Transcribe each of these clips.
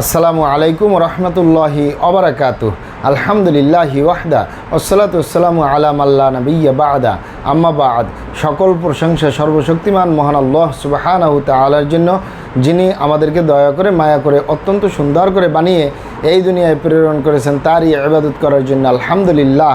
আসসালামু আলাইকুম রহমতুল্লাহি অবরাকাতু। আলহামদুলিল্লাহি ওয়াহদা ওসলাত আসসালামু আলাম আল্লাহ নবিয়া বাদা। বাদ, সকল প্রশংসা সর্বশক্তিমান মহান আল্লাহ সুবাহানাহু তালার জন্য, যিনি আমাদেরকে দয়া করে, মায়া করে, অত্যন্ত সুন্দর করে বানিয়ে এই দুনিয়ায় প্রেরণ করেছেন, তারই আবাদত করার জন্য। আলহামদুলিল্লাহ।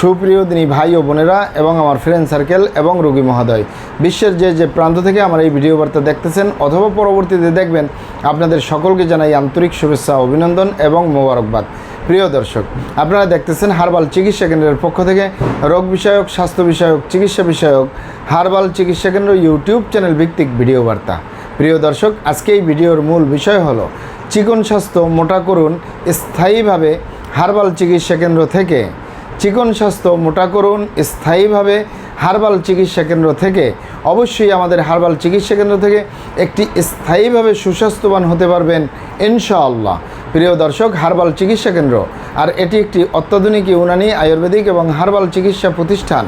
সুপ্রিয় দিনী ভাই ও বোনেরা এবং আমার ফ্রেন্ড সার্কেল এবং রোগী মহোদয়, বিশ্বের যে যে প্রান্ত থেকে আমার এই ভিডিও বার্তা দেখতেছেন অথবা পরবর্তীতে দেখবেন, আপনাদের সকলকে জানাই আন্তরিক শুভেচ্ছা, অভিনন্দন এবং মোবারকবাদ। প্রিয় দর্শক, আপনারা দেখতেছেন হারবাল চিকিৎসা কেন্দ্রের পক্ষ থেকে রোগ বিষয়ক, স্বাস্থ্য বিষয়ক, চিকিৎসা বিষয়ক হারবাল চিকিৎসা কেন্দ্র ইউটিউব চ্যানেল ভিত্তিক ভিডিও বার্তা। প্রিয় দর্শক, আজকে এই ভিডিওর মূল বিষয় হলো চিকন স্বাস্থ্য মোটা করুন স্থায়ীভাবে হারবাল চিকিৎসা কেন্দ্র থেকে। চিকন স্বাস্থ্য মোটা করুন, স্থায়ীভাবে হারবাল চিকিৎসা কেন্দ্র থেকে, অবশ্যই আমাদের হারবাল চিকিৎসা কেন্দ্র থেকে একটি স্থায়ীভাবে সুস্বাস্থ্যবান হতে পারবেন, ইনশাআল্লাহ। প্রিয় দর্শক, হারবাল চিকিৎসা কেন্দ্র, আর এটি একটি অত্যাধুনিক ইউনানি, আয়ুর্বেদিক এবং হারবাল চিকিৎসা প্রতিষ্ঠান।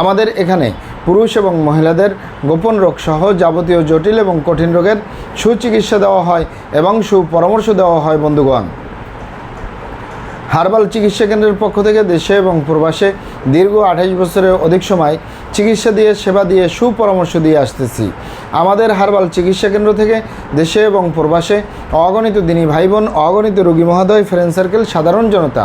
আমাদের এখানে পুরুষ এবং মহিলাদের গোপন রোগ সহ যাবতীয় জটিল এবং কঠিন রোগের সুচিকিৎসা দেওয়া হয় এবং সুপরামর্শ দেওয়া হয় বন্ধুগণ। হার্বাল চিকিৎসা কেন্দ্রের পক্ষ থেকে দেশে এবং প্রবাসে দীর্ঘ আঠাশ বছরের অধিক সময় চিকিৎসা দিয়ে, সেবা দিয়ে, সুপরামর্শ দিয়ে আসতেছি। আমাদের হার্বাল চিকিৎসা কেন্দ্র থেকে দেশে এবং প্রবাসে অগণিত দিনী ভাই বোন অগণিত রোগী মহোদয় ফ্রেন্ড সার্কেল সাধারণ জনতা।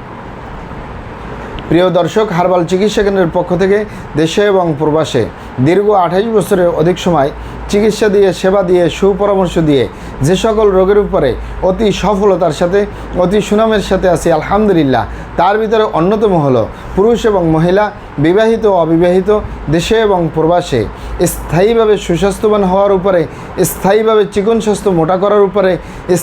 প্রিয় দর্শক, হারবাল চিকিৎসা কেন্দ্রের পক্ষ থেকে দেশে এবং প্রবাসে দীর্ঘ আঠাইশ বছরের অধিক সময় চিকিৎসা দিয়ে, সেবা দিয়ে, সুপরামর্শ দিয়ে যে সকল রোগের উপরে অতি সফলতার সাথে, অতি সুনামের সাথে আছি, আলহামদুলিল্লাহ। তার ভিতরে অন্যতম হলো পুরুষ এবং মহিলা, বিবাহিত অবিবাহিত, দেশে এবং প্রবাসে স্থায়ীভাবে সুস্বাস্থ্যবান হওয়ার উপরে, স্থায়ীভাবে চিকন স্বাস্থ্য মোটা করার উপরে,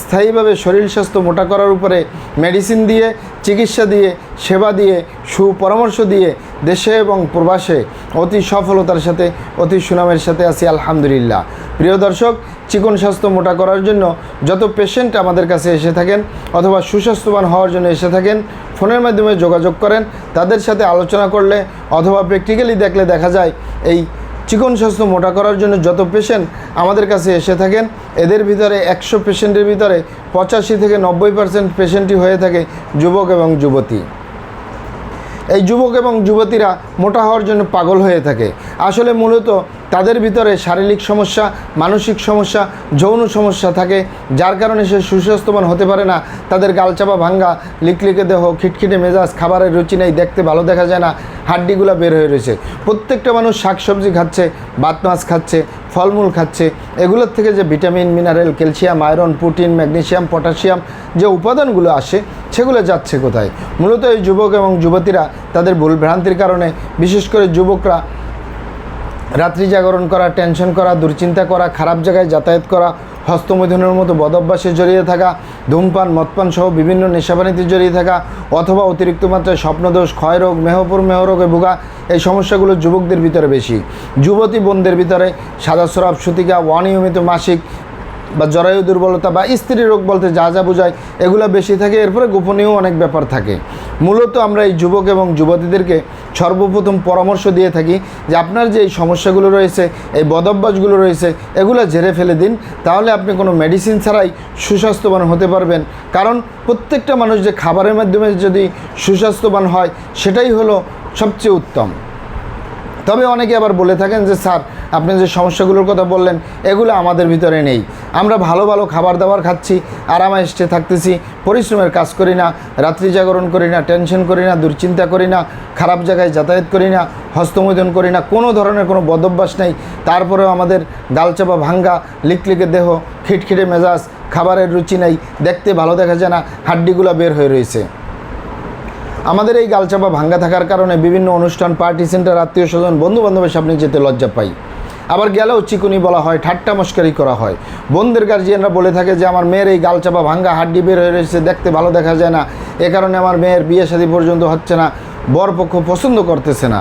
স্থায়ীভাবে শরীর স্বাস্থ্য মোটা করার উপরে, মেডিসিন দিয়ে, চিকিৎসা দিয়ে, সেবা দিয়ে সুপরামর্শ দিয়ে দেশে এবং প্রবাসে অতি সফলতার সাথে, অতি সুনামের সাথে আছি, আলহামদুলিল্লাহ। প্রিয় দর্শক, চিকন স্বাস্থ্য মোটা করার জন্য যত পেশেন্ট আমাদের কাছে এসে থাকেন অথবা সুস্বাস্থ্যবান হওয়ার জন্য এসে থাকেন, ফোনের মাধ্যমে যোগাযোগ করেন, তাদের সাথে আলোচনা করলে অথবা প্র্যাকটিক্যালি দেখলে দেখা যায় এই চিকন স্বাস্থ্য মোটা করার জন্য যত পেশেন্ট আমাদের কাছে এসে থাকেন, এদের ভিতরে একশো পেশেন্টের ভিতরে পঁচাশি থেকে নব্বই পার্সেন্ট পেশেন্টই হয়ে থাকে যুবক এবং যুবতী। এই যুবক এবং যুবতীরা মোটা হওয়ার জন্য পাগল হয়ে থাকে। আসলে মূলত তাদের ভিতরে শারীরিক সমস্যা, মানসিক সমস্যা, যৌন সমস্যা থাকে, যার কারণে সে সুস্বাস্থ্যবান হতে পারে না। তাদের গালচাপা ভাঙ্গা, লিকলিকে দেহ, খিটখিটে মেজাজ, খাবারের রুচি নেই, দেখতে ভালো দেখা যায় না, হাড্ডিগুলো বের হয়ে রয়েছে। প্রত্যেকটা মানুষ শাকসবজি খাচ্ছে বাত মাছ খাচ্ছে ফলমূল খাচ্ছে। এগুলোর থেকে যে vitamin, mineral, calcium, iron, protein, magnesium, potassium যে উপাদানগুলো আসে, সেগুলো যাচ্ছে কোথায়? মূলত এই যুবক এবং যুবতীরা তাদের ভুলভ্রান্তির কারণে, বিশেষ করে যুবকরা রাত্রি জাগরণ করা, টেনশন করা, দুশ্চিন্তা করা, খারাপ জায়গায় যাতায়াত করা হস্তমৈথুনের মতো বদভ্যাসে জড়িয়ে থাকা, ধূমপান, মদপান সহ বিভিন্ন নেশাবানিতে জড়িয়ে থাকা অথবা অতিরিক্ত মাত্রায় স্বপ্নদোষ, ক্ষয়রোগ, মেহপুর মেহরোগে ভোগা এই সমস্যাগুলো যুবকদের ভিতরে বেশি। যুবতী বোনদের ভিতরে সাদা সরাব, সুতিকা, অনিয়মিত মাসিক বা জরায়ু দুর্বলতা বা স্ত্রী রোগ বলতে যা যা বোঝায়, এগুলো বেশি থাকে, এরপরে গোপনীয় অনেক ব্যাপার থাকে। মূলত আমরা এই যুবক এবং যুবতীদেরকে সর্বপ্রথম পরামর্শ দিয়ে থাকি যে আপনার যে এই সমস্যাগুলো রয়েছে, এই বদভ্যাসগুলো রয়েছে, এগুলো ঝেড়ে ফেলে দিন। তাহলে আপনি কোনো মেডিসিন ছাড়াই সুস্বাস্থ্যবান হতে পারবেন। কারণ প্রত্যেকটা মানুষ যে খাবারের মাধ্যমে যদি সুস্বাস্থ্যবান হয়, সেটাই হলো সবচেয়ে উত্তম। তবে অনেকে আবার বলে থাকেন যে, স্যার আপনি যে সমস্যাগুলোর কথা বললেন, এগুলো আমাদের ভিতরে নেই। আমরা ভালো ভালো খাবার দাবার খাচ্ছি আরামায়েস্টে থাকতেছি, পরিশ্রমের কাজ করি না, রাত্রি জাগরণ করি না, টেনশন করি না, দুশ্চিন্তা করি না, খারাপ জায়গায় যাতায়াত করি না, হস্তমৈদন করি না, কোনো ধরনের কোনো বদভ্যাস নেই। তারপরেও আমাদের গালচাপা ভাঙ্গা লিকলিকে দেহ, খিটখিটে মেজাজ, খাবারের রুচি নেই, দেখতে ভালো দেখা যায় না, হাড্ডিগুলো বের হয়ে রয়েছে। আমাদের এই গালচাপা ভাঙ্গা থাকার কারণে বিভিন্ন অনুষ্ঠান, পার্টি সেন্টার, আত্মীয় স্বজন বন্ধু বান্ধবের সামনে যেতে লজ্জা পাই। আবার গেলেও চিকুনি বলা হয়, ঠাট্টা মস্কারি করা হয়। বোনদের গার্জিয়ানরা বলে থাকে যে, আমার মেয়ের এই গালচাপা ভাঙ্গা হাড্ডি বের হয়ে রয়েছে, দেখতে ভালো দেখা যায় না। এ কারণে আমার মেয়ের বিয়ে শাদী পর্যন্ত হচ্ছে না। বরপক্ষ পছন্দ করতেছে না।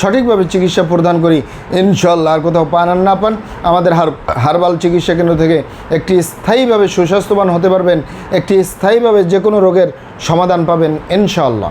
সঠিকভাবে চিকিৎসা প্রদান করি ইনশাল্লাহ আর কোথাও পান আর না পান, আমাদের হার হারবাল চিকিৎসা কেন্দ্র থেকে একটি স্থায়ীভাবে সুস্বাস্থ্যবান হতে পারবেন, একটি স্থায়ীভাবে যে কোনো রোগের সমাধান পাবেন ইনশাল্লাহ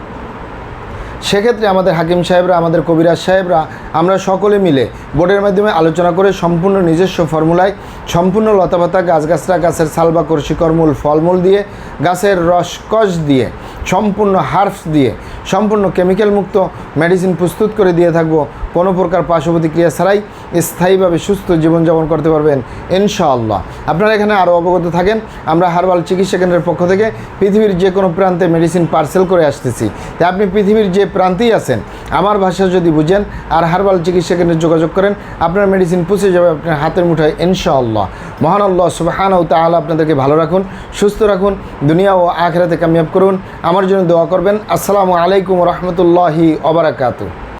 সেক্ষেত্রে আমাদের হাকিম সাহেবরা, আমাদের কবিরাজ সাহেবরা, আমরা সকলে মিলে বোর্ডের মাধ্যমে আলোচনা করে সম্পূর্ণ নিজস্ব ফর্মুলায় সম্পূর্ণ লতাপাতা, গাছগাছরা, গাছের সালবা শিকড়মূল ফলমূল দিয়ে, গাছের রসকস দিয়ে, সম্পূর্ণ হার্বস দিয়ে, সম্পূর্ণ কেমিক্যাল মুক্ত মেডিসিন প্রস্তুত করে দিয়ে থাকব। কোনো প্রকার পার্শ্ব প্রতিক্রিয়া ছাড়াই স্থায়ীভাবে সুস্থ জীবনযাপন করতে পারবেন, ইনশাআল্লাহ। আপনারা এখানে আরও অবগত থাকেন, আমরা হারবাল চিকিৎসা কেন্দ্রের পক্ষ থেকে পৃথিবীর যে কোনো প্রান্তে মেডিসিন পার্সেল করে আসতেছি। তাই আপনি পৃথিবীর যে প্রান্তেই আছেন, আমার ভাষা যদি বুঝেন আর হারবাল চিকিৎসা কেন্দ্রে যোগাযোগ করেন, আপনার মেডিসিন পৌঁছে যাবে আপনার হাতের মুঠায়, ইনশাআল্লাহ। মহান আল্লাহ সুবাহান ও তাহলে আপনাদেরকে ভালো রাখুন, সুস্থ রাখুন, দুনিয়া ও আখেরাতে কামিয়াব করুন। আমার জন্য দোয়া করবেন। আসসালামু আলাইকুম রহমতুল্লাহি অবরাকাতু